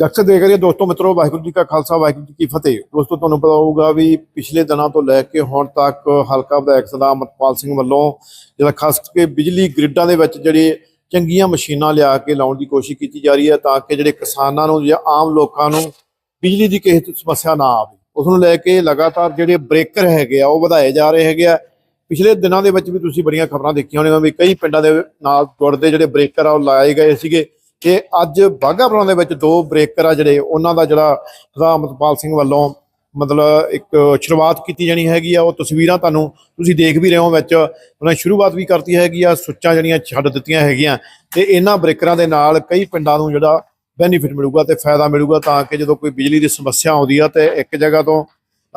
ਜਗਤ ਦੇਖ ਰਹੇ ਦੋਸਤੋ, ਮਿੱਤਰੋ, ਵਾਹਿਗੁਰੂ ਜੀ ਕਾ ਖਾਲਸਾ, ਵਾਹਿਗੁਰੂ ਜੀ ਕੀ ਫਤਿਹ। ਦੋਸਤੋ, ਤੁਹਾਨੂੰ ਪਤਾ ਹੋਊਗਾ ਵੀ ਪਿਛਲੇ ਦਿਨਾਂ ਤੋਂ ਲੈ ਕੇ ਹੁਣ ਤੱਕ ਹਲਕਾ ਵਿਧਾਇਕ ਸਦਾ ਅਮਰਪਾਲ ਸਿੰਘ ਵੱਲੋਂ ਜਿਹੜਾ ਖਾਸ ਕਰਕੇ ਬਿਜਲੀ ਗ੍ਰਿਡਾਂ ਦੇ ਵਿੱਚ ਜਿਹੜੇ ਚੰਗੀਆਂ ਮਸ਼ੀਨਾਂ ਲਿਆ ਕੇ ਲਾਉਣ ਦੀ ਕੋਸ਼ਿਸ਼ ਕੀਤੀ ਜਾ ਰਹੀ ਹੈ ਤਾਂ ਕਿ ਜਿਹੜੇ ਕਿਸਾਨਾਂ ਨੂੰ, ਜਾਂ ਆਮ ਲੋਕਾਂ ਨੂੰ ਬਿਜਲੀ ਦੀ ਕਿਸੇ ਸਮੱਸਿਆ ਨਾ ਆਵੇ। ਉਸ ਨੂੰ ਲੈ ਕੇ ਲਗਾਤਾਰ ਜਿਹੜੇ ਬ੍ਰੇਕਰ ਹੈਗੇ ਆ, ਉਹ ਵਧਾਏ ਜਾ ਰਹੇ ਹੈਗੇ ਆ। ਪਿਛਲੇ ਦਿਨਾਂ ਦੇ ਵਿੱਚ ਵੀ ਤੁਸੀਂ ਬੜੀਆਂ ਖਬਰਾਂ ਦੇਖੀਆਂ ਹੋਣੀਆਂ ਵੀ ਕਈ ਪਿੰਡਾਂ ਦੇ ਨਾਲ ਜੁੜਦੇ ਜਿਹੜੇ ਬ੍ਰੇਕਰ ਆ, ਉਹ ਲਾਏ ਗਏ ਸੀਗੇ। ਤੇ ਅੱਜ ਬਾਘਾਪੁਰਾਂ ਦੇ ਵਿੱਚ ਦੋ ਬ੍ਰੇਕਰ ਆ ਜਿਹੜੇ, ਉਹਨਾਂ ਦਾ ਜਿਹੜਾ ਸਦਾ ਅਮਰਪਾਲ ਸਿੰਘ ਵੱਲੋਂ ਮਤਲਬ ਇੱਕ ਸ਼ੁਰੂਆਤ ਕੀਤੀ ਜਾਣੀ ਹੈਗੀ ਆ, ਉਹ ਤਸਵੀਰਾਂ ਤੁਹਾਨੂੰ ਤੁਸੀਂ ਦੇਖ ਵੀ ਰਹੇ ਹੋ, ਵਿੱਚ ਉਹਨਾਂ ਨੇ ਸ਼ੁਰੂਆਤ ਵੀ ਕਰਤੀ ਹੈਗੀ ਆ, ਸੁੱਚਾਂ ਜਿਹੜੀਆਂ ਛੱਡ ਦਿੱਤੀਆਂ ਹੈਗੀਆਂ ਤੇ ਇਹਨਾਂ ਬ੍ਰੇਕਰਾਂ ਦੇ ਨਾਲ ਕਈ ਪਿੰਡਾਂ ਨੂੰ ਜਿਹੜਾ ਬੈਨੀਫਿਟ ਮਿਲੂਗਾ ਤੇ ਫਾਇਦਾ ਮਿਲੂਗਾ ਤਾਂ ਕਿ ਜਦੋਂ ਕੋਈ ਬਿਜਲੀ ਦੀ ਸਮੱਸਿਆ ਆਉਂਦੀ ਆ ਤੇ ਇੱਕ ਜਗ੍ਹਾ ਤੋਂ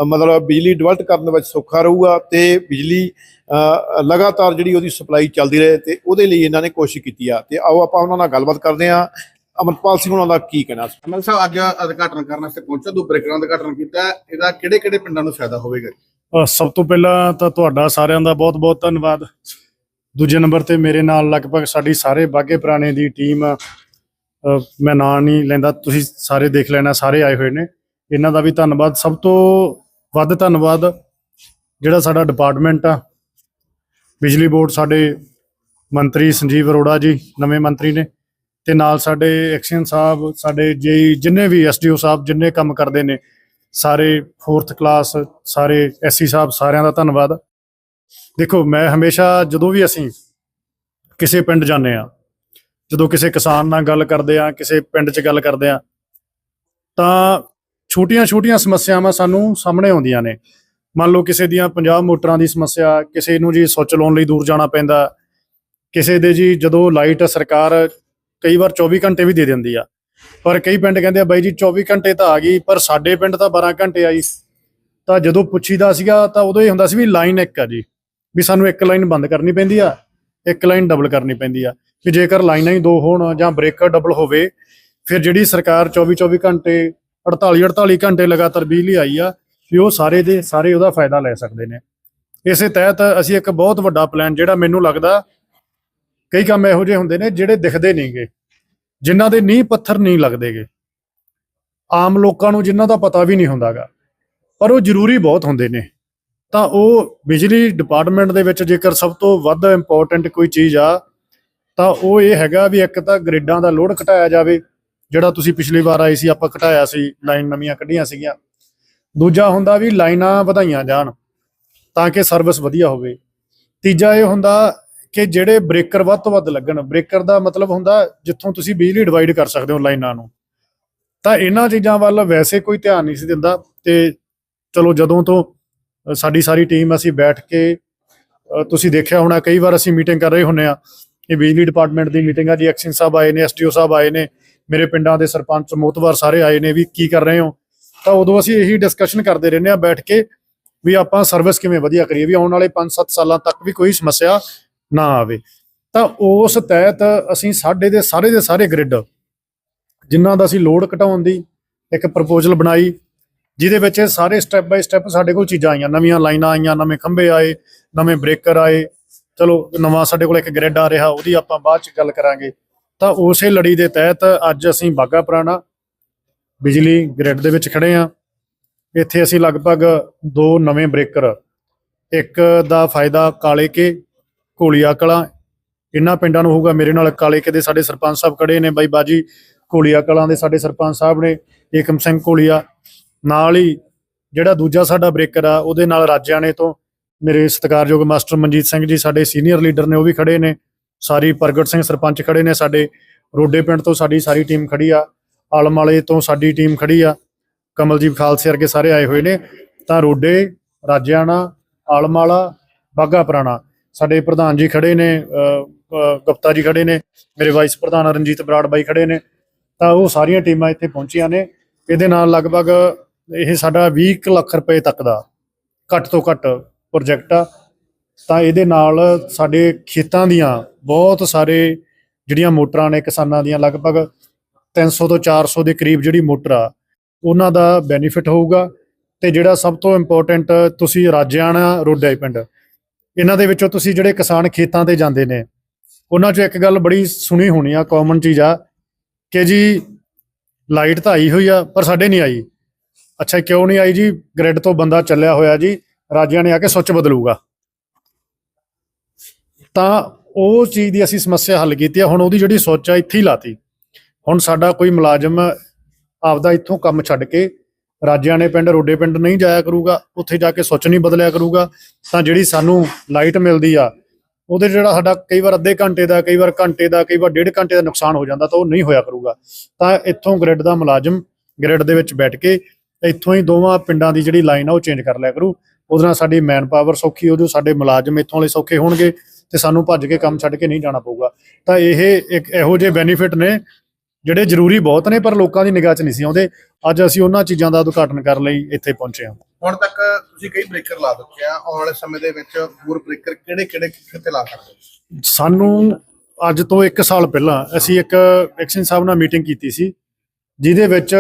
ਮਤਲਬ ਬਿਜਲੀ ਡਿਵੈਲਟ ਕਰਨ ਵਿੱਚ ਸੌਖਾ ਰਹੂਗਾ ਤੇ ਬਿਜਲੀ ਅ, ਲਗਾਤਾਰ ਜਿਹੜੀ ਉਹਦੀ ਸਪਲਾਈ ਚੱਲਦੀ ਰਹੇ ਤੇ ਉਹਦੇ ਲਈ ਇਹਨਾਂ ਨੇ ਕੋਸ਼ਿਸ਼ ਕੀਤੀ ਆ। ਤੇ ਆਓ ਆਪਾਂ ਉਹਨਾਂ ਨਾਲ ਗੱਲਬਾਤ ਕਰਦੇ ਆ ਅਮਰਪਾਲ ਸਿੰਘ ਉਹਨਾਂ ਦਾ ਕੀ ਕਹਿਣਾ? ਸੀ ਅਮਲ ਸਾਹਿਬ ਅੱਜ ਉਦਘਾਟਨ ਕਰਨ ਵਾਸਤੇ ਪਹੁੰਚੋ ਦੋ ਬ੍ਰੇਕਰਾਂ ਦਾ ਉਦਘਾਟਨ ਕੀਤਾ ਹੈ। ਇਹਦਾ ਕਿਹੜੇ ਕਿਹੜੇ ਪਿੰਡਾਂ ਨੂੰ ਫਾਇਦਾ ਹੋਵੇਗਾ? ਸਭ ਤੋਂ ਪਹਿਲਾਂ ਤਾਂ ਤੁਹਾਡਾ ਸਾਰਿਆਂ ਦਾ ਬਹੁਤ-ਬਹੁਤ ਧੰਨਵਾਦ। ਦੂਜੇ ਨੰਬਰ ਤੇ ਮੇਰੇ ਨਾਲ ਲਗਭਗ ਸਾਡੀ ਸਾਰੇ ਬਾਗੇ ਪੁਰਾਣੇ ਦੀ ਟੀਮ ਮੈਂ ਨਾਂ ਨਹੀਂ ਲੈਂਦਾ ਤੁਸੀਂ ਸਾਰੇ ਦੇਖ ਲੈਣਾ ਸਾਰੇ ਆਏ ਹੋਏ ਨੇ। ਇਹਨਾਂ ਦਾ ਵੀ ਧੰਨਵਾਦ। ਸਭ ਤੋਂ ਵੱਧ ਧੰਨਵਾਦ। ਜਿਹੜਾ ਸਾਡਾ ਡਿਪਾਰਟਮੈਂਟ ਆ, ਬਿਜਲੀ ਬੋਰਡ ਸਾਡੇ ਮੰਤਰੀ ਸੰਜੀਵ ਅਰੋੜਾ ਜੀ, ਨਵੇਂ ਮੰਤਰੀ ਨੇ ਤੇ ਨਾਲ ਸਾਡੇ ਐਕਸ਼ਨ ਸਾਹਿਬ, ਸਾਡੇ ਜੇ ਜਿੰਨੇ ਵੀ ਐਸਡੀਓ ਸਾਹਿਬ ਜਿੰਨੇ ਕੰਮ ਕਰਦੇ ਨੇ, ਸਾਰੇ 4th ਕਲਾਸ ਸਾਰੇ ਐਸਸੀ ਸਾਹਿਬ ਸਾਰਿਆਂ ਦਾ ਧੰਨਵਾਦ। ਦੇਖੋ, ਮੈਂ ਹਮੇਸ਼ਾ ਜਦੋਂ ਵੀ ਅਸੀਂ ਕਿਸੇ ਪਿੰਡ ਜਾਂਦੇ ਆ ਜਦੋਂ ਕਿਸੇ ਕਿਸਾਨ ਨਾਲ ਗੱਲ ਕਰਦੇ ਆ ਕਿਸੇ ਪਿੰਡ 'ਚ ਗੱਲ ਕਰਦੇ ਆ ਤਾਂ ਛੋਟੀਆਂ-ਛੋਟੀਆਂ ਸਮੱਸਿਆਵਾਂ ਸਾਨੂੰ ਸਾਹਮਣੇ ਆਉਂਦੀਆਂ ਨੇ। ਮੰਨ ਲਓ ਕਿਸੇ ਦੀਆਂ 50 ਮੋਟਰਾਂ ਦੀ ਸਮੱਸਿਆ, ਕਿਸੇ ਨੂੰ ਜੀ ਸੁੱਚ ਲਾਉਣ ਲਈ ਦੂਰ ਜਾਣਾ ਪੈਂਦਾ, ਕਿਸੇ ਦੇ ਜੀ ਜਦੋਂ ਲਾਈਟ ਸਰਕਾਰ ਕਈ ਵਾਰ 24 ਘੰਟੇ ਵੀ ਦੇ ਦਿੰਦੀ ਆ। ਪਰ ਕਈ ਪਿੰਡ ਕਹਿੰਦੇ ਆ, ਬਾਈ ਜੀ 24 ਘੰਟੇ ਤਾਂ ਆ ਗਈ, ਪਰ ਸਾਡੇ ਪਿੰਡ ਤਾਂ 12 ਘੰਟੇ ਆਈ। ਤਾਂ ਜਦੋਂ ਪੁੱਛੀਦਾ ਸੀਗਾ, ਤਾਂ ਉਦੋਂ ਇਹ ਹੁੰਦਾ ਸੀ ਵੀ ਲਾਈਨ ਇੱਕ ਆ ਜੀ, ਵੀ ਸਾਨੂੰ ਇੱਕ ਲਾਈਨ ਬੰਦ ਕਰਨੀ ਪੈਂਦੀ ਆ, ਇੱਕ ਲਾਈਨ ਡਬਲ ਕਰਨੀ ਪੈਂਦੀ ਆ ਕਿ ਜੇਕਰ ਲਾਈਨਾਂ ਹੀ ਦੋ ਹੋਣ ਜਾਂ ਬ੍ਰੇਕਰ ਡਬਲ ਹੋਵੇ, ਫਿਰ ਜਿਹੜੀ ਸਰਕਾਰ 24 24 ਘੰਟੇ 48 48 ਘੰਟੇ ਲਗਾਤਾਰ ਬਿਜਲੀ ਆਈ ਆ ਵੀ ਉਹ ਸਾਰੇ ਦੇ ਸਾਰੇ ਉਹਦਾ ਫਾਇਦਾ ਲੈ ਸਕਦੇ ਨੇ। ਇਸੇ ਤਹਿਤ ਅਸੀਂ ਇੱਕ ਬਹੁਤ ਵੱਡਾ ਪਲਾਨ ਜਿਹੜਾ ਮੈਨੂੰ ਲੱਗਦਾ ਕਈ ਕੰਮ ਇਹੋ ਜਿਹੇ ਹੁੰਦੇ ਨੇ ਜਿਹੜੇ ਦਿਖਦੇ ਨਹੀਂਗੇ ਜਿਨ੍ਹਾਂ ਦੇ ਨੀਂਹ ਪੱਥਰ ਨਹੀਂ ਲੱਗਦੇਗੇ ਆਮ ਲੋਕਾਂ ਨੂੰ ਜਿਨ੍ਹਾਂ ਦਾ ਪਤਾ ਵੀ ਨਹੀਂ ਹੁੰਦਾਗਾ ਪਰ ਉਹ ਜ਼ਰੂਰੀ ਬਹੁਤ ਹੁੰਦੇ ਨੇ। ਤਾਂ ਉਹ ਬਿਜਲੀ ਡਿਪਾਰਟਮੈਂਟ ਦੇ ਵਿੱਚ ਜੇਕਰ ਸਭ ਤੋਂ ਵੱਧ ਇੰਪੋਰਟੈਂਟ ਕੋਈ ਚੀਜ਼ ਆ, ਤਾਂ ਉਹ ਇਹ ਹੈਗਾ ਵੀ ਇੱਕ ਤਾਂ ਗ੍ਰਿਡਾਂ ਦਾ ਲੋਡ ਘਟਾਇਆ ਜਾਵੇ ਜਿਹੜਾ ਤੁਸੀਂ ਪਿਛਲੀ ਵਾਰ ਆਏ ਸੀ, ਆਪਾਂ ਘਟਾਇਆ ਸੀ, ਲਾਈਨ ਨਵੀਆਂ ਕੱਢੀਆਂ ਸੀਗੀਆਂ। ਦੂਜਾ ਹੁੰਦਾ ਵੀ ਲਾਈਨਾਂ ਵਧਾਈਆਂ ਜਾਣ, ਤਾਂ ਕਿ ਸਰਵਿਸ ਵਧੀਆ ਹੋਵੇ। ਤੀਜਾ ਇਹ ਹੁੰਦਾ ਕਿ ਜਿਹੜੇ ਬ੍ਰੇਕਰ ਵੱਧ ਤੋਂ ਵੱਧ ਲੱਗਣ ਬ੍ਰੇਕਰ ਦਾ ਮਤਲਬ ਹੁੰਦਾ ਜਿੱਥੋਂ ਤੁਸੀਂ ਬਿਜਲੀ ਡਿਵਾਈਡ ਕਰ ਸਕਦੇ ਹੋ ਲਾਈਨਾਂ ਨੂੰ। ਤਾਂ ਇਹਨਾਂ ਚੀਜ਼ਾਂ ਵੱਲ ਵੈਸੇ ਕੋਈ ਧਿਆਨ ਨਹੀਂ ਸੀ ਦਿੰਦਾ ਤੇ ਚਲੋ ਜਦੋਂ ਤੋਂ ਸਾਡੀ ਸਾਰੀ ਟੀਮ ਅਸੀਂ ਬੈਠ ਕੇ ਤੁਸੀਂ ਦੇਖਿਆ ਹੋਣਾ ਕਈ ਵਾਰ ਅਸੀਂ ਮੀਟਿੰਗ ਕਰ ਰਹੇ ਹੁੰਨੇ ਆ ਇਹ ਬਿਜਲੀ ਡਿਪਾਰਟਮੈਂਟ ਦੀ ਮੀਟਿੰਗ ਆ ਜੀ ਐਕਸਿੰਗ ਸਾਹਿਬ ਆਏ ਨੇ ਐਸਟੀਓ ਸਾਹਿਬ ਆਏ ਨੇ ਮੇਰੇ ਪਿੰਡਾਂ ਦੇ ਸਰਪੰਚ ਮੋਤਵਾਰ ਸਾਰੇ ਆਏ ਨੇ ਵੀ ਕੀ ਕਰ ਰਹੇ ਹੋ? ਤਾਂ ਉਦੋਂ ਅਸੀਂ ਇਹੀ ਡਿਸਕਸ਼ਨ ਕਰਦੇ ਰਹਿੰਦੇ ਆ ਬੈਠ ਕੇ ਵੀ ਆਪਾਂ ਸਰਵਿਸ ਕਿਵੇਂ ਵਧੀਆ ਕਰੀਏ, ਵੀ ਆਉਣ ਵਾਲੇ 5-7 ਸਾਲਾਂ ਤੱਕ ਵੀ ਕੋਈ ਸਮੱਸਿਆ ਨਾ ਆਵੇ। ਤਾਂ ਉਸ ਤਹਿਤ ਅਸੀਂ ਸਾਡੇ ਦੇ ਸਾਰੇ ਦੇ ਸਾਰੇ ਗ੍ਰਿਡ ਜਿਨ੍ਹਾਂ ਦਾ ਅਸੀਂ ਲੋਡ ਘਟਾਉਣ ਦੀ ਇੱਕ ਪ੍ਰਪੋਜ਼ਲ ਬਣਾਈ, ਜਿਹਦੇ ਵਿੱਚ ਸਾਰੇ ਸਟੈਪ ਬਾਈ ਸਟੈਪ ਸਾਡੇ ਕੋਲ ਚੀਜ਼ਾਂ ਆਈਆਂ। ਨਵੀਆਂ ਲਾਈਨਾਂ ਆਈਆਂ, ਨਵੇਂ ਖੰਭੇ ਆਏ, ਨਵੇਂ ਬ੍ਰੇਕਰ ਆਏ। ਚਲੋ, ਨਵਾਂ ਸਾਡੇ ਕੋਲ ਇੱਕ ਗ੍ਰਿਡ ਆ ਰਿਹਾ, ਉਹਦੀ ਆਪਾਂ ਬਾਅਦ ਚ ਗੱਲ ਕਰਾਂਗੇ। ਤਾਂ ਉਸੇ ਲੜੀ ਦੇ ਤਹਿਤ ਅੱਜ ਅਸੀਂ ਬਾਗਾ ਪੁਰਾਣਾ ਬਿਜਲੀ ਗ੍ਰਿਡ ਦੇ ਵਿੱਚ ਖੜੇ ਆ ਇੱਥੇ ਅਸੀਂ ਲਗਭਗ ਦੋ ਨਵੇਂ ਬ੍ਰੇਕਰ, ਇੱਕ ਦਾ ਫਾਇਦਾ ਕਾਲੇ ਕੇ, ਘੋਲੀਆ ਕਲਾਂ। ਇਹਨਾਂ ਪਿੰਡਾਂ ਨੂੰ ਹੋਊਗਾ ਮੇਰੇ ਨਾਲ ਕਾਲੇ ਕੇ ਦੇ ਸਾਡੇ ਸਰਪੰਚ ਸਾਹਿਬ ਖੜੇ ਨੇ। ਬਾਈ ਬਾਜੀ, ਘੋਲੀਆ ਕਲਾਂ ਦੇ ਸਾਡੇ ਸਰਪੰਚ ਸਾਹਿਬ ਨੇ, ਏਕਮ ਸਿੰਘ ਘੋਲੀਆ। ਨਾਲ ਹੀ ਜਿਹੜਾ ਦੂਜਾ ਸਾਡਾ ਬ੍ਰੇਕਰ ਆ, ਉਹਦੇ ਨਾਲ ਰਾਜਿਆਣੇ ਤੋਂ ਮੇਰੇ ਸਤਿਕਾਰਯੋਗ ਮਾਸਟਰ ਮਨਜੀਤ ਸਿੰਘ ਜੀ, ਸਾਡੇ ਸੀਨੀਅਰ ਲੀਡਰ ਨੇ, ਉਹ ਵੀ ਖੜੇ ਨੇ। ਸਾਰੀ ਪ੍ਰਗਟ ਸਿੰਘ ਸਰਪੰਚ ਖੜੇ ਨੇ ਸਾਡੇ, ਰੋਡੇ ਪਿੰਡ ਤੋਂ ਸਾਡੀ ਸਾਰੀ ਟੀਮ ਖੜੀ ਆ ਆਲਮ ਵਾਲੇ ਤੋਂ ਸਾਡੀ ਟੀਮ ਖੜੀ ਆ, ਕਮਲਜੀਤ ਖਾਲਸੇ ਵਰਗੇ ਸਾਰੇ ਆਏ ਹੋਏ ਨੇ, ਤਾਂ ਰੋਡੇ, ਰਾਜਿਆਣਾ ਆਲਮ ਵਾਲਾ ਬਾਗਾ ਪੁਰਾਣਾ, ਸਾਡੇ ਪ੍ਰਧਾਨ ਜੀ ਖੜੇ ਨੇ ਗੁਪਤਾ ਜੀ ਖੜੇ ਨੇ, ਮੇਰੇ ਵਾਈਸ ਪ੍ਰਧਾਨ ਰਣਜੀਤ ਬਰਾੜ ਬਾਈ ਖੜੇ ਨੇ, ਤਾਂ ਉਹ ਸਾਰੀਆਂ ਟੀਮਾਂ ਇੱਥੇ ਪਹੁੰਚੀਆਂ ਨੇ, ਇਹਦੇ ਨਾਲ ਲਗਭਗ ਇਹ ਸਾਡਾ 20 ਕੁ ਲੱਖ ਰੁਪਏ ਤੱਕ ਦਾ ਘੱਟ ਤੋਂ ਘੱਟ ਪ੍ਰੋਜੈਕਟ ਆ ਤਾਂ ਇਹਦੇ ਨਾਲ ਸਾਡੇ ਖੇਤਾਂ ਦੀਆਂ ਬਹੁਤ ਸਾਰੇ ਜਿਹੜੀਆਂ ਮੋਟਰਾਂ ਨੇ ਕਿਸਾਨਾਂ ਦੀਆਂ, ਲਗਭਗ 300 ਤੋਂ 400 ਦੇ ਕਰੀਬ ਜਿਹੜੀ ਮੋਟਰ ਆ, ਉਹਨਾਂ ਦਾ ਬੈਨੀਫਿਟ ਹੋਊਗਾ। ਤੇ ਜਿਹੜਾ ਸਭ ਤੋਂ ਇੰਪੋਰਟੈਂਟ ਤੁਸੀਂ ਰਾਜਿਆਣਾ ਰੋਡਾ ਪਿੰਡ, ਇਹਨਾਂ ਦੇ ਵਿੱਚੋਂ ਤੁਸੀਂ ਜਿਹੜੇ ਕਿਸਾਨ ਖੇਤਾਂ ਤੇ ਜਾਂਦੇ ਨੇ, ਉਹਨਾਂ 'ਚੋਂ ਇੱਕ ਗੱਲ ਬੜੀ ਸੁਣੀ ਹੋਣੀ ਆ ਕਾਮਨ ਚੀਜ਼ ਆ ਕਿ ਜੀ ਲਾਈਟ ਤਾਂ ਆਈ ਹੋਈ ਆ, ਪਰ ਸਾਡੇ ਨਹੀਂ ਆਈ। ਅੱਛਾ, ਕਿਉਂ ਨਹੀਂ ਆਈ ਜੀ? ਗ੍ਰਿਡ ਤੋਂ ਬੰਦਾ ਚੱਲਿਆ ਹੋਇਆ ਜੀ ਰਾਜਿਆਂ ਨੇ ਆ ਕੇ ਸੁੱਚ ਬਦਲੂਗਾ। ਤਾਂ ਉਹ ਚੀਜ਼ ਦੀ ਅਸੀਂ ਸਮੱਸਿਆ ਹੱਲ ਕੀਤੀ ਆ। ਹੁਣ ਉਹਦੀ ਜਿਹੜੀ ਸੋਚ ਆ, ਇੱਥੇ ਹੀ ਲਾਤੀ। ਹੁਣ ਸਾਡਾ ਕੋਈ ਮੁਲਾਜ਼ਮ ਆਪਦਾ ਇੱਥੋਂ ਕੰਮ ਛੱਡ ਕੇ ਰਾਜਿਆਂ ਨੇ ਪਿੰਡ, ਰੋਡੇ ਪਿੰਡ ਨਹੀਂ ਜਾਇਆ ਕਰੂਗਾ, ਉੱਥੇ ਜਾ ਕੇ ਸੋਚ ਨਹੀਂ ਬਦਲਿਆ ਕਰੂਗਾ, ਤਾਂ ਜਿਹੜੀ ਸਾਨੂੰ ਲਾਈਟ ਮਿਲਦੀ ਆ, ਉਹਦੇ ਜਿਹੜਾ ਸਾਡਾ ਕਈ ਵਾਰ ਅੱਧੇ ਘੰਟੇ ਦਾ, ਕਈ ਵਾਰ ਘੰਟੇ ਦਾ, ਕਈ ਵਾਰ ਡੇਢ ਘੰਟੇ ਦਾ ਨੁਕਸਾਨ ਹੋ ਜਾਂਦਾ, ਤਾਂ ਉਹ ਨਹੀਂ ਹੋਇਆ ਕਰੂਗਾ। ਤਾਂ ਇੱਥੋਂ ਗ੍ਰਿਡ ਦਾ ਮੁਲਾਜ਼ਮ ਗ੍ਰਿਡ ਦੇ ਵਿੱਚ ਬੈਠ ਕੇ ਇੱਥੋਂ ਹੀ ਦੋਵਾਂ ਪਿੰਡਾਂ ਦੀ ਜਿਹੜੀ ਲਾਈਨ ਆ, ਉਹ ਚੇਂਜ ਕਰ ਲਿਆ ਕਰੂ। ਉਹਦੇ ਨਾਲ ਸਾਡੀ ਮੈਨ ਪਾਵਰ ਸੌਖੀ ਹੋ ਜੂ ਸਾਡੇ ਮੁਲਾਜ਼ਮ ਇੱਥੋਂ ਵਾਲੇ ਸੌਖੇ ਹੋਣਗੇ ਤੇ ਸਾਨੂੰ ਭੱਜ ਕੇ ਕੰਮ ਛੱਡ ਕੇ ਨਹੀਂ ਜਾਣਾ ਪਊਗਾ। ਤਾਂ ਇਹ ਇੱਕ ਇਹੋ ਜਿਹੇ ਬੈਨੀਫਿਟ ਨੇ ਜਿਹੜੇ ਜ਼ਰੂਰੀ ਬਹੁਤ ਨੇ ਪਰ ਲੋਕਾਂ ਦੀ ਨਿਗਾਹ 'ਚ ਨਹੀਂ ਸੀ ਆਉਂਦੇ। ਅੱਜ ਅਸੀਂ ਉਹਨਾਂ ਚੀਜ਼ਾਂ ਦਾ ਉਦਘਾਟਨ ਕਰਨ ਲਈ ਇੱਥੇ ਪਹੁੰਚੇ ਹਾਂ। ਹੁਣ ਤੱਕ ਤੁਸੀਂ ਕਈ ਬ੍ਰੇਕਰ ਲਾ ਦਿੱਤੇ ਆ ਆਉਣ ਵਾਲੇ ਸਮੇਂ ਦੇ ਵਿੱਚ ਹੋਰ ਬ੍ਰੇਕਰ ਕਿਹੜੇ ਕਿਹੜੇ ਕਿੱਥੇ ਲਾ ਸਕਦੇ ਸਾਨੂੰ ਅੱਜ ਤੋਂ 1 ਸਾਲ ਪਹਿਲਾਂ ਅਸੀਂ ਇੱਕ ਐਕਸ਼ਨ ਸਾਹਿਬ ਨਾਲ ਮੀਟਿੰਗ ਕੀਤੀ ਸੀ ਜਿਹਦੇ ਵਿੱਚ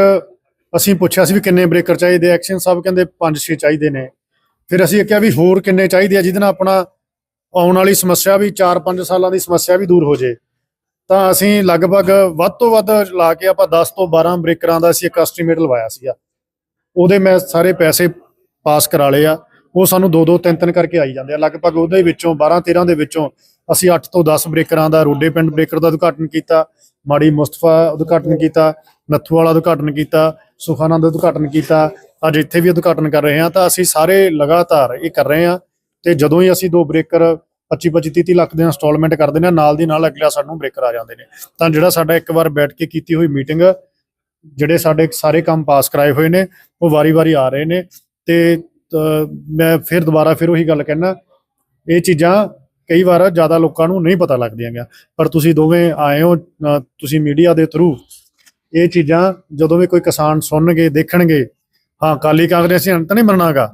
ਅਸੀਂ ਪੁੱਛਿਆ ਸੀ ਵੀ ਕਿੰਨੇ ਬ੍ਰੇਕਰ ਚਾਹੀਦੇ ਐਕਸ਼ਨ ਸਾਹਿਬ ਕਹਿੰਦੇ 5-6 ਚਾਹੀਦੇ ਨੇ। ਫਿਰ ਅਸੀਂ ਇਹ ਕਿਹਾ ਵੀ ਹੋਰ ਕਿੰਨੇ ਚਾਹੀਦੇ ਆ, ਜਿਹਦੇ ਨਾਲ ਆਪਣਾ ਆਉਣ ਵਾਲੀ ਸਮੱਸਿਆ ਵੀ 4-5 ਸਾਲਾਂ ਦੀ ਸਮੱਸਿਆ ਵੀ ਦੂਰ ਹੋ ਜੇ। ਤਾਂ ਅਸੀਂ ਲਗਭਗ ਵੱਧ ਤੋਂ ਵੱਧ ਲਾ ਕੇ ਆਪਾਂ 10 ਤੋਂ 12 ਬ੍ਰੇਕਰਾਂ ਦਾ ਅਸੀਂ ਇੱਕ ਐਸਟੀਮੇਟ ਲਵਾਇਆ ਸੀਗਾ। ਉਹਦੇ ਮੈਂ ਸਾਰੇ ਪੈਸੇ ਪਾਸ ਕਰਾ ਲਏ ਆ। ਉਹ ਸਾਨੂੰ 2-2 3-3 ਕਰਕੇ ਆਈ ਜਾਂਦੇ ਆ। ਲਗਭਗ ਉਹਦੇ ਵਿੱਚੋਂ 12-13 ਦੇ ਵਿੱਚੋਂ ਅਸੀਂ 8 ਤੋਂ 10 ਬ੍ਰੇਕਰਾਂ ਦਾ ਰੋਡੇ ਪਿੰਡ ਬ੍ਰੇਕਰ ਦਾ ਉਦਘਾਟਨ ਕੀਤਾ, ਮਾੜੀ ਮੁਸਤਫਾ ਉਦਘਾਟਨ ਕੀਤਾ ਨੱਥੂ ਵਾਲਾ ਉਦਘਾਟਨ ਕੀਤਾ ਸੁਖਾਨੰਦ ਦਾ ਉਦਘਾਟਨ ਕੀਤਾ, ਅੱਜ ਇੱਥੇ ਵੀ ਉਦਘਾਟਨ ਕਰ ਰਹੇ ਹਾਂ ਤਾਂ ਅਸੀਂ ਸਾਰੇ ਲਗਾਤਾਰ ਇਹ ਕਰ ਰਹੇ ਹਾਂ ਤੇ ਜਦੋਂ ਹੀ ਅਸੀਂ ਦੋ ਬ੍ਰੇਕਰ 25 25 30 ਲੱਖ ਦੇ ਇੰਸਟਾਲਮੈਂਟ ਕਰ ਦਿੰਦੇ ਨੇ ਨਾਲ ਦੀ ਨਾਲ ਅਗਲਾ ਸਾਨੂੰ ਬ੍ਰੇਕਰ ਆ ਜਾਂਦੇ ਨੇ। ਤਾਂ ਜਿਹੜਾ ਸਾਡਾ ਇੱਕ ਵਾਰ ਬੈਠ ਕੇ ਕੀਤੀ ਹੋਈ ਮੀਟਿੰਗ, ਜਿਹੜੇ ਸਾਡੇ ਸਾਰੇ ਕੰਮ ਪਾਸ ਕਰਾਏ ਹੋਏ ਨੇ, ਉਹ ਵਾਰੀ-ਵਾਰੀ ਆ ਰਹੇ ਨੇ ਤੇ ਮੈਂ ਫਿਰ ਦੁਬਾਰਾ ਫਿਰ ਉਹੀ ਗੱਲ ਕਹਿਣਾ ਇਹ ਚੀਜ਼ਾਂ ਕਈ ਵਾਰ ਜ਼ਿਆਦਾ ਲੋਕਾਂ ਨੂੰ ਨਹੀਂ ਪਤਾ ਲੱਗਦੀਆਂ ਗਿਆ ਪਰ ਤੁਸੀਂ ਦੋਵੇਂ ਆਏ ਹੋ ਤੁਸੀਂ ਮੀਡੀਆ ਦੇ ਥਰੂ ਇਹ ਚੀਜ਼ਾਂ ਜਦੋਂ ਵੀ ਕੋਈ ਕਿਸਾਨ ਸੁਣਨਗੇ, ਦੇਖਣਗੇ, ਹਾਂ ਕਾਲੀ ਕਾਂਗਰਸੀ ਤਾਂ ਨਹੀਂ ਮੰਨਣਾਗਾ।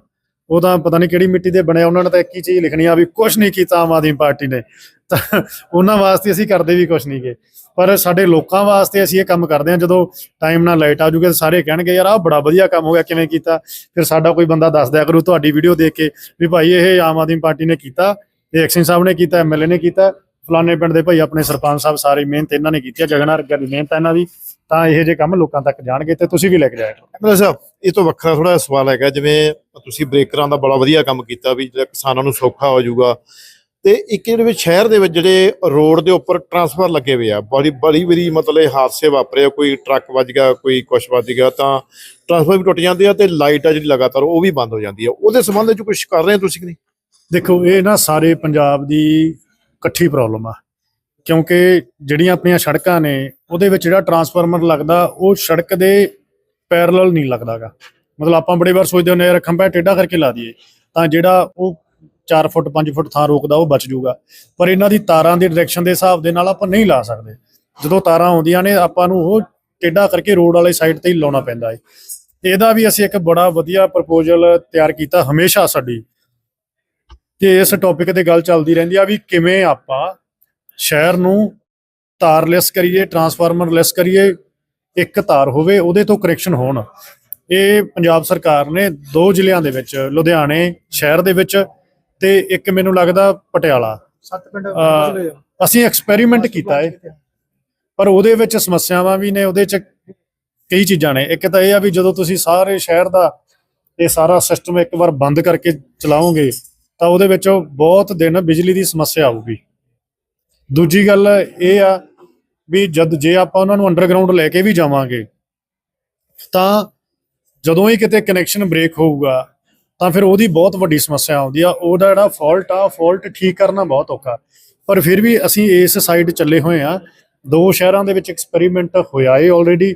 ਉਹ ਤਾਂ ਪਤਾ ਨਹੀਂ ਕਿਹੜੀ ਮਿੱਟੀ ਦੇ ਬਣਿਆ, ਉਹਨਾਂ ਨੇ ਤਾਂ ਇੱਕ ਹੀ ਚੀਜ਼ ਲਿਖਣੀ ਆ ਵੀ ਕੁਝ ਨਹੀਂ ਕੀਤਾ ਆਮ ਆਦਮੀ ਪਾਰਟੀ ਨੇ। ਤਾਂ ਉਹਨਾਂ ਵਾਸਤੇ ਅਸੀਂ ਕਰਦੇ ਵੀ ਕੁਝ ਨਹੀਂਗੇ ਪਰ ਸਾਡੇ ਲੋਕਾਂ ਵਾਸਤੇ ਅਸੀਂ ਇਹ ਕੰਮ ਕਰਦੇ ਹਾਂ, ਜਦੋਂ ਟਾਈਮ ਨਾਲ ਲਾਈਟ ਆ ਜੂਗੇ ਤਾਂ ਸਾਰੇ ਕਹਿਣਗੇ, ਯਾਰ, ਆਹ ਬੜਾ ਵਧੀਆ ਕੰਮ ਹੋ ਗਿਆ, ਕਿਵੇਂ ਕੀਤਾ? ਫਿਰ ਸਾਡਾ ਕੋਈ ਬੰਦਾ ਦੱਸ ਦਿਆ ਕਰੂ, ਤੁਹਾਡੀ ਵੀਡੀਓ ਦੇਖ ਕੇ ਵੀ ਭਾਈ ਇਹ ਆਮ ਆਦਮੀ ਪਾਰਟੀ ਨੇ ਕੀਤਾ, ਇਹ ਐਕਸ਼ਨ ਸਾਹਿਬ ਨੇ ਕੀਤਾ ਐਮਐਲਏ ਨੇ ਕੀਤਾ, ਫਲਾਣੇ ਪਿੰਡ ਦੇ ਭਾਈ ਆਪਣੇ ਸਰਪੰਚ ਸਾਹਿਬ ਸਾਰੀ ਮਿਹਨਤ ਇਹਨਾਂ ਨੇ ਕੀਤੀ ਹੈ ਜਗਨਾ ਦੀ ਮਿਹਨਤ ਇਹਨਾਂ ਦੀ। ਤਾਂ ਇਹੋ ਜਿਹੇ ਕੰਮ ਲੋਕਾਂ ਤੱਕ ਜਾਣਗੇ ਤੇ ਤੁਸੀਂ ਵੀ ਲੈ ਕੇ ਕਰੋ। ਐਮਐਲਏ ਸਾਹਿਬ ਇਹ ਤੋਂ ਵੱਖਰਾ ਥੋੜਾ ਸਵਾਲ ਹੈਗਾ ਜਿਵੇਂ ਤੁਸੀਂ ਬ੍ਰੇਕਰਾਂ ਦਾ ਬੜਾ ਵਧੀਆ ਕੰਮ ਕੀਤਾ ਵੀ ਜਿਹੜਾ ਕਿਸਾਨਾਂ ਨੂੰ ਸੌਖਾ ਹੋ ਜਾਊਗਾ। ਤੇ ਇੱਕ ਜਿਹੜੇ ਵਿੱਚ ਸ਼ਹਿਰ ਦੇ ਵਿੱਚ ਜਿਹੜੇ ਰੋਡ ਦੇ ਉੱਪਰ ਟਰਾਂਸਫਰ ਲੱਗੇ ਹੋਏ ਆ ਬੜੀ ਬੜੀ ਬੜੀ ਮਤਲਬ ਇਹ ਹਾਦਸੇ ਵਾਪਰੇ ਕੋਈ ਟਰੱਕ ਵੱਜ ਗਿਆ ਕੋਈ ਕੁਛ ਵੱਜ ਗਿਆ ਤਾਂ ਟਰਾਂਸਫਰ ਵੀ ਟੁੱਟ ਜਾਂਦੇ ਆ ਤੇ ਲਾਈਟ ਆ ਜਿਹੜੀ ਲਗਾਤਾਰ ਉਹ ਵੀ ਬੰਦ ਹੋ ਜਾਂਦੀ ਆ ਉਹਦੇ ਸੰਬੰਧ ਵਿੱਚ ਕੁਝ ਕਰ ਰਹੇ ਹੋ ਤੁਸੀਂ ਕਿ ਨਹੀਂ? ਦੇਖੋ ਇਹ ਨਾ ਸਾਰੇ ਪੰਜਾਬ ਦੀ ਇਕੱਠੀ ਪ੍ਰੋਬਲਮ ਆ। ਕਿਉਂਕਿ ਜਿਹੜੀਆਂ ਆਪਣੀਆਂ ਸੜਕਾਂ ਨੇ, ਉਹਦੇ ਵਿੱਚ ਜਿਹੜਾ ਟਰਾਂਸਫਾਰਮਰ ਲੱਗਦਾ, ਉਹ ਸੜਕ ਦੇ ਪੈਰਲਲ ਨਹੀਂ ਲੱਗਦਾਗਾ। ਮਤਲਬ ਆਪਾਂ ਬੜੇ ਵਾਰ ਸੋਚਦੇ ਹੁੰਦੇ ਯਾਰ ਖੰਭਾ ਟੇਢਾ ਕਰਕੇ ਲਾ ਦਈਏ, ਤਾਂ ਜਿਹੜਾ ਉਹ 4 ਫੁੱਟ 5 ਫੁੱਟ ਥਾਂ ਰੋਕਦਾ, ਉਹ ਬਚ ਜਾਊਗਾ। ਪਰ ਇਹਨਾਂ ਦੀ ਤਾਰਾਂ ਦੀ ਡਾਇਰੈਕਸ਼ਨ ਦੇ ਹਿਸਾਬ ਦੇ ਨਾਲ ਆਪਾਂ ਨਹੀਂ ਲਾ ਸਕਦੇ। ਜਦੋਂ ਤਾਰਾਂ ਆਉਂਦੀਆਂ ਨੇ, ਆਪਾਂ ਨੂੰ ਉਹ ਟੇਢਾ ਕਰਕੇ ਰੋਡ ਵਾਲੇ ਸਾਈਡ ਤੇ ਹੀ ਲਾਉਣਾ ਪੈਂਦਾ ਹੈ ਇਹਦਾ ਵੀ ਅਸੀਂ ਇੱਕ ਬੜਾ ਵਧੀਆ ਪ੍ਰਪੋਜ਼ਲ ਤਿਆਰ ਕੀਤਾ ਹਮੇਸ਼ਾ ਸਾਡੀ। ਕਿ ਇਸ ਟੌਪਿਕ ਤੇ ਗੱਲ ਚੱਲਦੀ ਰਹਿੰਦੀ ਆ ਵੀ ਕਿਵੇਂ ਆਪਾਂ ਸ਼ਹਿਰ ਨੂੰ ਤਾਰਲੈਸ ਕਰੀਏ ਟਰਾਂਸਫਾਰਮਰ ਲੈਸ ਕਰੀਏ ਇੱਕ ਤਾਰ ਹੋਵੇ ਉਹਦੇ ਤੋਂ ਕਰੈਕਸ਼ਨ ਹੋਣ। ਇਹ ਪੰਜਾਬ ਸਰਕਾਰ ਨੇ ਦੋ ਜ਼ਿਲ੍ਹਿਆਂ ਦੇ ਵਿੱਚ ਲੁਧਿਆਣੇ ਸ਼ਹਿਰ ਦੇ ਵਿੱਚ ਤੇ ਇੱਕ ਮੈਨੂੰ ਲੱਗਦਾ ਪਟਿਆਲਾ। ਸੱਤ ਪਿੰਡ ਅਹ, ਅਸੀਂ ਐਕਸਪੈਰੀਮੈਂਟ ਕੀਤਾ ਹੈ ਪਰ ਉਹਦੇ ਵਿੱਚ ਸਮੱਸਿਆਵਾਂ ਵੀ ਨੇ ਉਹਦੇ ਚ ਕਈ ਚੀਜ਼ਾਂ ਨੇ। ਇੱਕ ਤਾਂ ਇਹ ਆ ਵੀ ਜਦੋਂ ਤੁਸੀਂ ਸਾਰੇ ਸ਼ਹਿਰ ਦਾ ਇਹ ਸਾਰਾ ਸਿਸਟਮ ਇੱਕ ਵਾਰ ਬੰਦ ਕਰਕੇ ਚਲਾਓਗੇ ਤਾਂ ਉਹਦੇ ਵਿੱਚ ਬਹੁਤ ਦਿਨ ਬਿਜਲੀ ਦੀ ਸਮੱਸਿਆ ਆਊਗੀ। ਦੂਜੀ ਗੱਲ ਇਹ ਆ ਵੀ ਜਦ ਜੇ ਆਪਾਂ ਉਹਨਾਂ ਨੂੰ ਅੰਡਰਗਰਾਉਂਡ ਲੈ ਕੇ ਵੀ ਜਾਵਾਂਗੇ, ਤਾਂ ਜਦੋਂ ਹੀ ਕਿਤੇ ਕਨੈਕਸ਼ਨ ਬ੍ਰੇਕ ਹੋਊਗਾ, ਤਾਂ ਫਿਰ ਉਹਦੀ ਬਹੁਤ ਵੱਡੀ ਸਮੱਸਿਆ ਆਉਂਦੀ ਆ। ਉਹਦਾ ਜਿਹੜਾ ਫਾਲਟ ਆ ਫਾਲਟ ਠੀਕ ਕਰਨਾ ਬਹੁਤ ਔਖਾ। ਪਰ ਫਿਰ ਵੀ ਅਸੀਂ ਇਸ ਸਾਈਡ ਚੱਲੇ ਹੋਏ ਆ। ਦੋ ਸ਼ਹਿਰਾਂ ਦੇ ਵਿੱਚ ਐਕਸਪੈਰੀਮੈਂਟ ਹੋਇਆ ਏ ਆਲਰੇਡੀ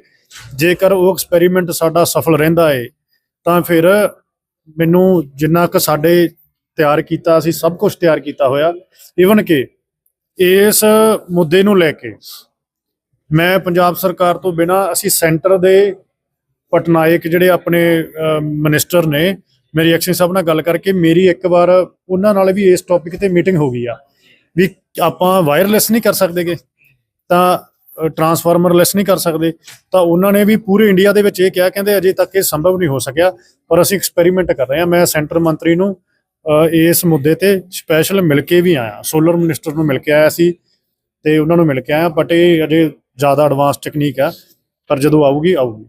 ਜੇਕਰ ਉਹ ਐਕਸਪੈਰੀਮੈਂਟ ਸਾਡਾ ਸਫਲ ਰਹਿੰਦਾ ਏ, ਤਾਂ ਫਿਰ ਮੈਨੂੰ ਜਿੰਨਾ ਕੁ ਸਾਡੇ ਤਿਆਰ ਕੀਤਾ, ਅਸੀਂ ਸਭ ਕੁਝ ਤਿਆਰ ਕੀਤਾ ਹੋਇਆ। ਈਵਨ ਕਿ ਇਸ ਮੁੱਦੇ ਨੂੰ ਲੈ ਕੇ ਮੈਂ ਪੰਜਾਬ ਸਰਕਾਰ ਤੋਂ ਬਿਨਾ ਅਸੀਂ ਸੈਂਟਰ ਦੇ ਪਟਨਾਇਕ ਜਿਹੜੇ ਆਪਣੇ ਮਿਨਿਸਟਰ ਨੇ, ਮੇਰੀ ਐਕਸ਼ਨ ਸਾਹਿਬ ਨਾਲ ਗੱਲ ਕਰਕੇ ਮੇਰੀ ਇੱਕ ਵਾਰ ਉਹਨਾਂ ਨਾਲ ਵੀ ਇਸ ਟੌਪਿਕ ਤੇ ਮੀਟਿੰਗ ਹੋ ਗਈ ਆ ਵੀ ਆਪਾਂ ਵਾਇਰਲੈਸ ਨਹੀਂ ਕਰ ਸਕਦੇਗੇ, ਤਾਂ ਟਰਾਂਸਫਾਰਮਰ ਲੈਸ ਨਹੀਂ ਕਰ ਸਕਦੇ। ਤਾਂ ਉਹਨਾਂ ਨੇ ਵੀ ਪੂਰੇ ਇੰਡੀਆ ਦੇ ਵਿੱਚ ਇਹ ਕਿਹਾ, ਕਹਿੰਦੇ ਅਜੇ ਤੱਕ ਇਹ ਸੰਭਵ ਨਹੀਂ ਹੋ ਸਕਿਆ, ਪਰ ਅਸੀਂ ਐਕਸਪੈਰੀਮੈਂਟ ਕਰ ਰਹੇ ਹਾਂ। ਮੈਂ ਸੈਂਟਰ ਮੰਤਰੀ ਨੂੰ ਇਸ ਮੁੱਦੇ ਤੇ ਸਪੈਸ਼ਲ ਮਿਲ ਕੇ ਵੀ ਆਇਆ। ਸੋਲਰ ਮਿਨਿਸਟਰ ਨੂੰ ਮਿਲ ਕੇ ਆਇਆ ਸੀ ਤੇ ਉਹਨਾਂ ਨੂੰ ਮਿਲ ਕੇ ਆਇਆ ਬਟ ਇਹ ਅਜੇ ਜ਼ਿਆਦਾ ਐਡਵਾਂਸ ਟੈਕਨੀਕ ਆ ਪਰ ਜਦੋਂ ਆਊਗੀ ਆਊਗੀ।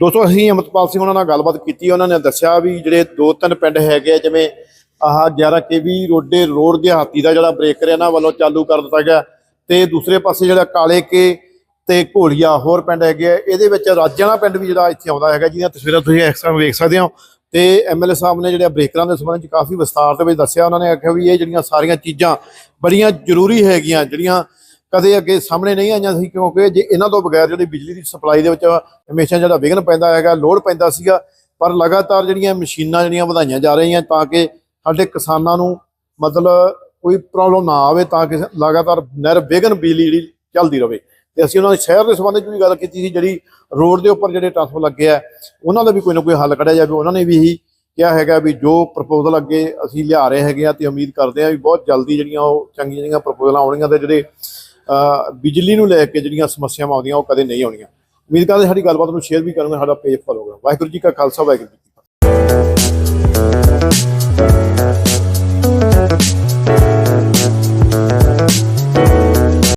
ਦੋਸਤੋ ਅਸੀਂ ਅਮਰਪਾਲ ਸਿੰਘ ਉਹਨਾਂ ਨਾਲ ਗੱਲਬਾਤ ਕੀਤੀ ਉਹਨਾਂ ਨੇ ਦੱਸਿਆ ਵੀ ਜਿਹੜੇ ਦੋ ਤਿੰਨ ਪਿੰਡ ਹੈਗੇ ਆ, ਜਿਵੇਂ ਆਹ 11 ਕੇਵੀ ਰੋਡੇ ਰੋਡ ਦਿਹਾਤੀ ਦਾ ਜਿਹੜਾ ਬ੍ਰੇਕਰ ਇਹਨਾਂ ਵੱਲੋਂ ਚਾਲੂ ਕਰ ਦਿੱਤਾ ਗਿਆ। ਤੇ ਦੂਸਰੇ ਪਾਸੇ ਜਿਹੜਾ ਕਾਲੇ ਕੇ ਤੇ ਘੋੜੀਆ ਹੋਰ ਪਿੰਡ ਹੈਗੇ ਆ ਇਹਦੇ ਵਿੱਚ ਰਾਜਾਣਾ ਪਿੰਡ ਵੀ ਜਿਹੜਾ ਇੱਥੇ ਆਉਂਦਾ ਹੈਗਾ ਜਿਹਦੀਆਂ ਤਸਵੀਰਾਂ ਤੁਸੀਂ ਇਸ ਸਮੇਂ ਵੇਖ ਸਕਦੇ ਹੋ। ਤੇ ਐਮਐਲਏ ਸਾਹਿਬ ਨੇ ਜਿਹੜੇ ਬ੍ਰੇਕਰਾਂ ਦੇ ਸੰਬੰਧ ਵਿੱਚ ਕਾਫੀ ਵਿਸਤਾਰ ਦੇ ਵਿੱਚ ਦੱਸਿਆ, ਉਹਨਾਂ ਨੇ ਆਖਿਆ ਵੀ ਇਹ ਜਿਹੜੀਆਂ ਸਾਰੀਆਂ ਚੀਜ਼ਾਂ ਬੜੀਆਂ ਜ਼ਰੂਰੀ ਹੈਗੀਆਂ, ਜਿਹੜੀਆਂ ਕਦੇ ਅੱਗੇ ਸਾਹਮਣੇ ਨਹੀਂ ਆਈਆਂ ਸੀ, ਕਿਉਂਕਿ ਜੇ ਇਹਨਾਂ ਤੋਂ ਬਗੈਰ ਜਿਹੜੀ ਬਿਜਲੀ ਦੀ ਸਪਲਾਈ ਦੇ ਵਿੱਚ ਹਮੇਸ਼ਾ ਜਿਹੜਾ ਵਿਘਨ ਪੈਂਦਾ ਹੈਗਾ ਲੋਡ ਪੈਂਦਾ ਸੀਗਾ, ਪਰ ਲਗਾਤਾਰ ਜਿਹੜੀਆਂ ਮਸ਼ੀਨਾਂ ਜਿਹੜੀਆਂ ਵਧਾਈਆਂ ਜਾ ਰਹੀਆਂ ਤਾਂ ਕਿ ਸਾਡੇ ਕਿਸਾਨਾਂ ਨੂੰ ਮਤਲਬ ਕੋਈ ਪ੍ਰੋਬਲਮ ਨਾ ਆਵੇ, ਤਾਂ ਕਿ ਲਗਾਤਾਰ ਨਿਰ ਵਿਘਨ ਬਿਜਲੀ ਜਿਹੜੀ ਚੱਲਦੀ ਰਹੇ। ਤੇ ਅਸੀਂ ਉਹਨਾਂ ਦੇ ਸ਼ਹਿਰ ਦੇ ਸੰਬੰਧ ਵਿੱਚ ਵੀ ਗੱਲ ਕੀਤੀ ਸੀ, ਜਿਹੜੀ ਰੋਡ ਦੇ ਉੱਪਰ ਜਿਹੜੇ ਟਰਾਂਸਫਰ ਲੱਗੇ ਆ, ਉਹਨਾਂ ਦਾ ਵੀ ਕੋਈ ਨਾ ਕੋਈ ਹੱਲ ਕੱਢਿਆ ਜਾਵੇ। ਉਹਨਾਂ ਨੇ ਵੀ ਇਹੀ ਕਿਹਾ ਹੈਗਾ ਵੀ ਜੋ ਪ੍ਰਪੋਜ਼ਲ ਅੱਗੇ ਅਸੀਂ ਲਿਆ ਰਹੇ ਹੈਗੇ ਆ, ਤੇ ਉਮੀਦ ਕਰਦੇ ਆ ਵੀ ਬਹੁਤ ਜਲਦੀ ਜਿਹੜੀਆਂ ਉਹ ਚੰਗੀਆਂ ਜਿਹੜੀਆਂ ਪ੍ਰਪੋਜ਼ਲਾਂ ਆਉਣਗੀਆਂ ਤੇ ਜਿਹੜੇ ਬਿਜਲੀ ਨੂੰ ਲੈ ਕੇ ਜਿਹੜੀਆਂ ਸਮੱਸਿਆਵਾਂ ਆਉਂਦੀਆਂ, ਉਹ ਕਦੇ ਨਹੀਂ ਆਉਣੀਆਂ ਉਮੀਦ ਕਰਦੇ ਸਾਡੀ ਗੱਲਬਾਤ ਨੂੰ ਸ਼ੇਅਰ ਵੀ ਕਰੋਗੇ, ਸਾਡਾ ਪੇਜ ਫੋਲੋ ਕਰੋ ਵਾਹਿਗੁਰੂ ਜੀ ਕਾ ਖਾਲਸਾ, ਵਾਹਿਗੁਰੂ ਜੀ ਕੀ ਫਤਿਹ।